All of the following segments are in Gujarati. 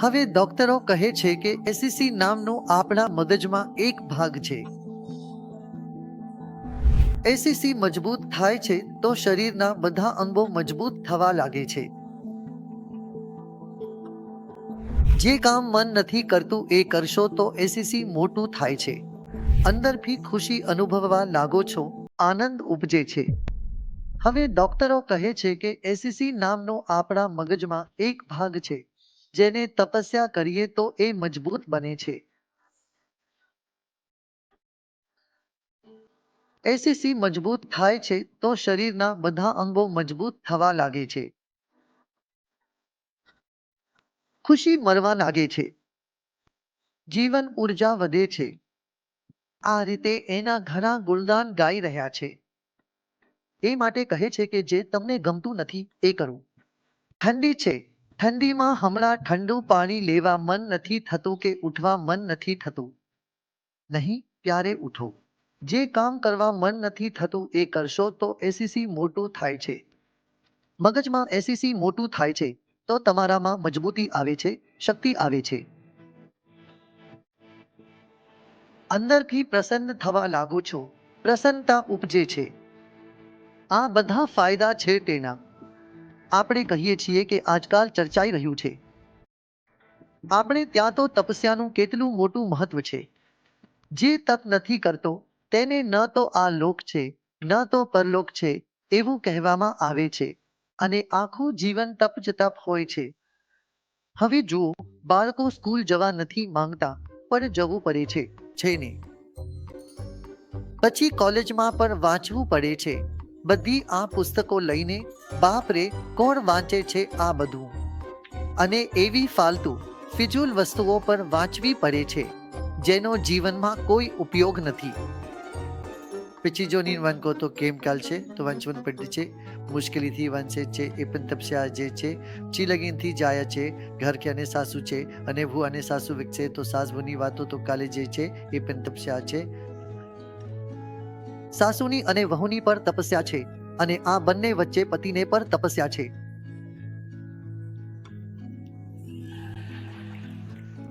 હવે ડોક્ટરો કહે છે કે એસીસી નામનો આપણા મગજમાં એક ભાગ છે. એસીસી મજબૂત થાય છે તો શરીરના બધા અંગો મજબૂત થવા લાગે છે. જે કામ મન નથી કરતું એ કરશો તો એસીસી મોટું થાય છે. અંદરથી ખુશી અનુભવવા લાગો છો, આનંદ ઉપજે છે. હવે ડોક્ટરો કહે છે કે એસીસી નામનો આપણા મગજમાં એક ભાગ છે. જેને તપસ્યા કરીએ તો એ મજબૂત બને છે. એસીસી મજબૂત થાય છે તો શરીરના બધા અંગો મજબૂત થવા લાગે છે. ખુશી મળવા લાગે છે. જીવન ઊર્જા વધે છે. આ રીતે એના ઘણા ગુણદાન ગાઈ રહ્યા છે. એ માટે કહે છે કે જે તમને ગમતું નથી એ કરો. ઠંડી છે. ઠંડીમાં હમણાં ઠંડુ પાણી લેવા મન નથી થતું કે ઉઠવા મન નથી થતું? નહીં, ત્યારે ઉઠો. જે કામ કરવા મન નથી થતું એ કરશો તો એસીસી મોટું થાય છે. મગજમાં એસીસી મોટું થાય છે તો તમારામાં મજબૂતી આવે છે, શક્તિ આવે છે. અંદરથી પ્રસન્ન થવા લાગો છો. પ્રસન્નતા ઉપજે છે. આ બધા ફાયદા છે તેના. આપણે કહીએ છીએ કે આજકાલ ચર્ચાઈ રહ્યું છે. આપણે ત્યાં તો તપસ્યાનું કેટલું મોટું મહત્વ છે. જે તપ નથી કરતો, તેને ન તો આ લોક છે, ન તો પરલોક છે, એવું કહેવામાં આવે છે. અને આખું જીવન તપ જ તપ હોય છે. હવે જુઓ, બાળકો સ્કૂલ જવા નથી માંગતા, પણ જવું પડે છે. છે ને? પછી કોલેજમાં પણ વાંચવું પડે છે. બધી આ પુસ્તકો લઈને, બાપરે કોણ વાંચે છે આ બધું? અને એવી ફાલતુ ફિજુલ વસ્તુઓ પર વાંચવી પડે છે, જેનો જીવનમાં કોઈ ઉપયોગ નથી. પછી જો નીન વન કહો તો કેમ કાલ છે? તો વંચવન પડે છે, મુશ્કેલીથી વંચે છે, એ પણ તપસ્યા જે છે, ચીલગીનથી જાય છે, ઘર કે અને સાસુ છે, અને ભૂ અને સાસુ વિકસે તો સાસ ભૂની વાતો તો કાલે જે છે, એ પણ તપસ્યા છે સાસુની અને વહુની પર તપસ્યા છે અને આ બંને વચ્ચે પતિને પર તપસ્યા છે.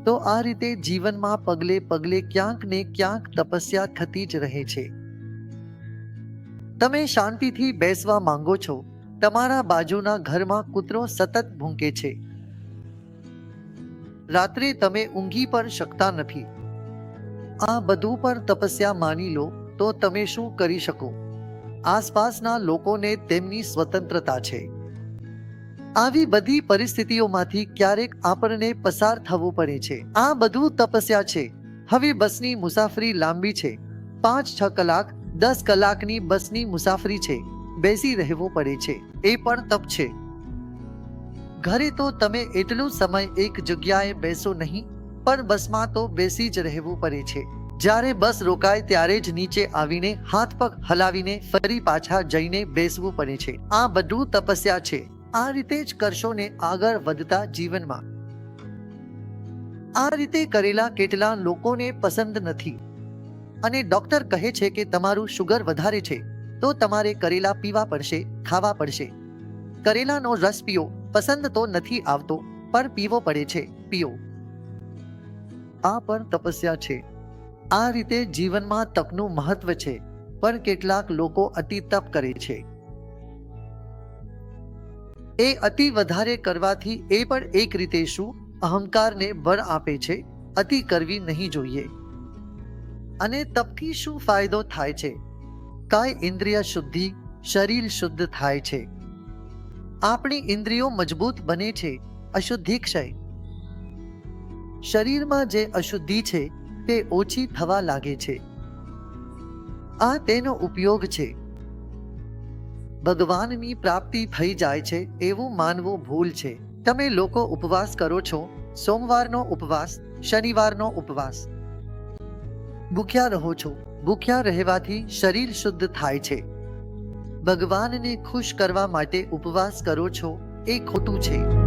તો આ રીતે જીવનમાં પગલે પગલે ક્યાંક ને ક્યાંક તપસ્યા થતી જ રહે છે. તમે શાંતિથી બેસવા માંગો છો. તમારા બાજુના ઘરમાં કૂતરો સતત ભૂંકે છે. રાત્રે તમે ઊંઘી પણ શકતા નથી. આ બધું પર તપસ્યા માની લો. તો તમે શું કરી શકો? આસપાસના લોકોને તેમની સ્વતંત્રતા છે. આવી બધી પરિસ્થિતિઓમાંથી ક્યારેક આપણને પસાર થવું પડે છે. આ બધું તપસ્યા છે. હવે બસની મુસાફરી લાંબી છે. પાંચ છ કલાક, દસ કલાકની બસની મુસાફરી છે. બેસી રહેવું પડે છે. એ પણ તપ છે. ઘરે તો તમે એટલું સમય એક જગ્યાએ બેસો નહીં, પણ બસમાં તો બેસી જ રહેવું પડે છે. જ્યારે બસ રોકાય ત્યારે જ નીચે આવીને હાથ પગ હલાવીને ફરી પાછા જઈને બેસવું પડે છે. આ બધું તપસ્યા છે. આ રીતે જ કરશો ને આગળ વધતા જીવનમાં. આ રીતે કરેલા કેટલા લોકોને પસંદ નથી. અને ડોક્ટર કહે છે કે તમારું શુગર વધારે છે, તો તમારે કરેલા પીવા પડશે, ખાવા પડશે. કરેલાનો રસ પીઓ, પસંદ તો નથી આવતો, પણ પીવો પડે છે, પીઓ. આ પણ તપસ્યા છે. આ રીતે જીવનમાં તપનું મહત્વ છે, પણ કેટલાક લોકો અતિ તપ કરે છે. એ અતિ વધારે કરવાથી એ પણ એક રીતે શું? અહંકારને બળ આપે છે, અતિ કરવી નહીં જોઈએ. અને તપથી શું ફાયદો થાય છે? કાય ઇન્દ્રિય શુદ્ધિ, શરીર શુદ્ધ થાય છે. આપણી ઇન્દ્રિયો મજબૂત બને છે અશુદ્ધિ ક્ષય શરીરમાં જે અશુદ્ધિ છે તે ઓછી થવા લાગે છે. આ તેનો ઉપયોગ છે. ભગવાનની પ્રાપ્તિ થઈ જાય છે એવું માનવું ભૂલ છે. તમે લોકો ઉપવાસ કરો છો, સોમવારનો ઉપવાસ, શનિવારનો ઉપવાસ. ભૂખ્યા રહો છો, ભૂખ્યા રહેવાથી શરીર શુદ્ધ થાય છે. ભગવાનને ખુશ કરવા માટે ઉપવાસ કરો છો એ ખોટું છે.